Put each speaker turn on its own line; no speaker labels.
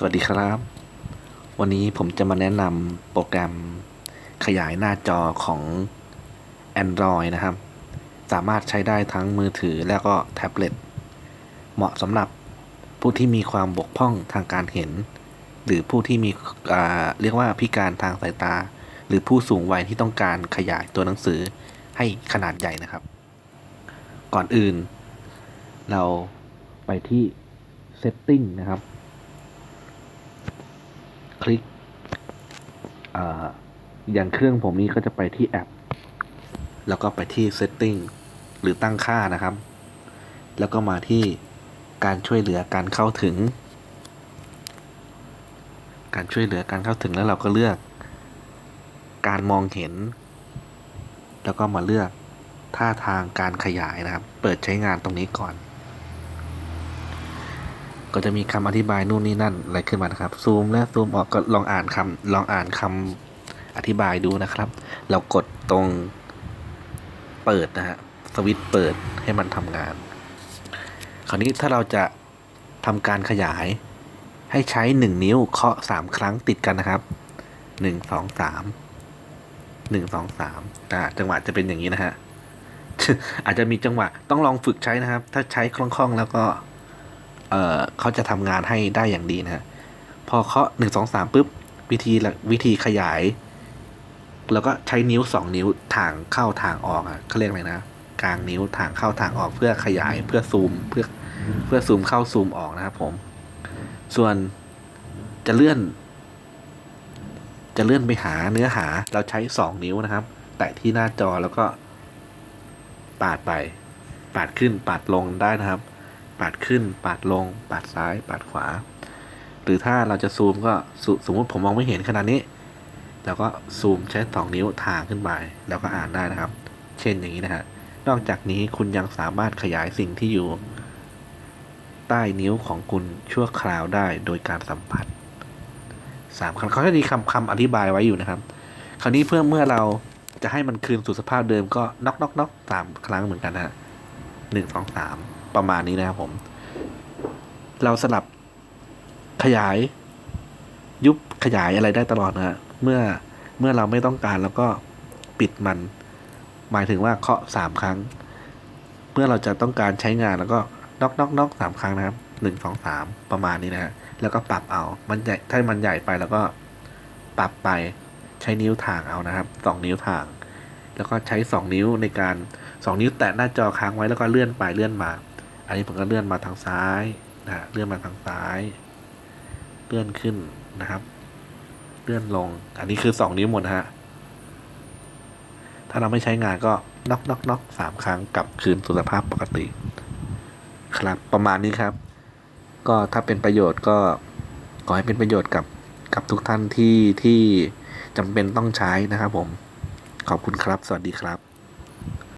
สวัสดีครับ วันนี้ผมจะมาแนะนำโปรแกรมขยายหน้าจอของ Android นะครับ สามารถใช้ได้ทั้งมือถือแล้วก็แท็บเล็ต เหมาะสำหรับผู้ที่มีความบกพร่องทางการเห็น หรือผู้ที่มีเรียกว่าพิการทางสายตา หรือผู้สูงวัยที่ต้องการขยายตัวหนังสือให้ขนาดใหญ่นะครับ ก่อนอื่น เราไปที่ Setting นะครับ ลิกออย่างเครื่องผมนี้ก็จะไปที่แอป แล้วก็ไปที่ Setting หรือตั้งค่านะครับ แล้วก็มาที่การช่วยเหลือการเข้าถึง การช่วยเหลือการเข้าถึงแล้วเราก็เลือก การมองเห็น แล้วก็มาเลือกท่าทางการขยายนะครับ เปิดใช้งานตรงนี้ก่อน ก็จะมีคำอธิบายนู่นนี่นั่นอะไรขึ้นมานะครับ ซูมและซูมออกก็ลองอ่านคำลองอ่านคำอธิบายดูนะครับ เรากดตรงเปิดนะฮะสวิตช์เปิดให้มันทำงาน คราวนี้ถ้าเราจะทำการขยาย ให้ใช้หนึ่งนิ้วเคาะสามครั้งติดกันนะครับหนึ่งสองสามหนึ่งสองสามจังหวะจะเป็นอย่างนี้นะฮะอาจจะมีจังหวะต้องลองฝึกใช้นะครับ ถ้าใช้คล่องๆแล้วก็ เอ่อเขาจะทำงานให้ได้อย่างดีนะฮะพอเคาะหนึ่งสองสามปุ๊บวิธีวิธีขยาย แล้วก็ใช้นิ้วสองนิ้วทางเข้าทางออกอะเขาเรียกอะไรนะกลางนิ้วทางเข้าทางออกเพื่อขยายเพื่อซูมเพื่อเพื่อซูมเข้าซูมออกนะครับผม ส่วนจะเลื่อน จะเลื่อนไปหาเนื้อหาเราใช้สองนิ้วนะครับ แตะที่หน้าจอแล้วก็ปาดไป ปาดขึ้นปาดลงได้นะครับ ปาดขึ้น ปาดลง ปาดซ้าย ปาดขวา หรือถ้าเราจะซูมก็สสมมติผมมองไม่เห็นขนาดนี้เราก็ซูมใช้สองนิ้วทางขึ้นไปแล้วก็อ่านได้นะครับ เช่นอย่างนี้นะฮะนอกจากนี้คุณยังสามารถขยายสิ่งที่อยู่ ใต้นิ้วของคุณชั่วคราวได้โดยการสัมผัสสามคำเขาจะมีคำคำอธิบายไว้อยู่นะครับ คราวนี้เพื่อเมื่อเราจะให้มันคืนสู่สภาพเดิมก็น็อกน็อกน็อกสามครั้งเหมือนกันฮะหนึ่งสองสาม ประมาณนี้นะครับผม เราสลับขยาย ยุบขยายอะไรได้ตลอดนะฮะเมื่อเมื่อเราไม่ต้องการแล้วก็ปิดมัน หมายถึงว่าเคาะสามครั้ง เมื่อเราจะต้องการใช้งานแล้วก็น็อกน็อกน็อกสามครั้งนะครับหนึ่งสองสามประมาณนี้นะฮะแล้วก็ปรับเอามันใหญ่ถ้ามันใหญ่ไปแล้วก็ปรับไปใช้นิ้วถ่างเอานะครับสองนิ้วถ่าง แล้วก็ใช้สองนิ้วในการสองนิ้วแตะหน้าจอค้างไว้แล้วก็เลื่อนไปเลื่อนมา อันนี้ผมก็เลื่อนมาทางซ้ายนะฮะเลื่อนมาทางซ้าย เลื่อนขึ้นนะครับ เลื่อนลง อันนี้คือสองนิ้วหมดนะฮะ ถ้าเราไม่ใช้งานก็น็อกน็อกน็อกสามครั้งกลับคืนสู่สภาพปกติ ครับ ประมาณนี้ครับ ก็ถ้าเป็นประโยชน์ก็ขอให้เป็นประโยชน์กับกับทุกท่านที่ที่จำเป็นต้องใช้นะครับผม ขอบคุณครับ สวัสดีครับ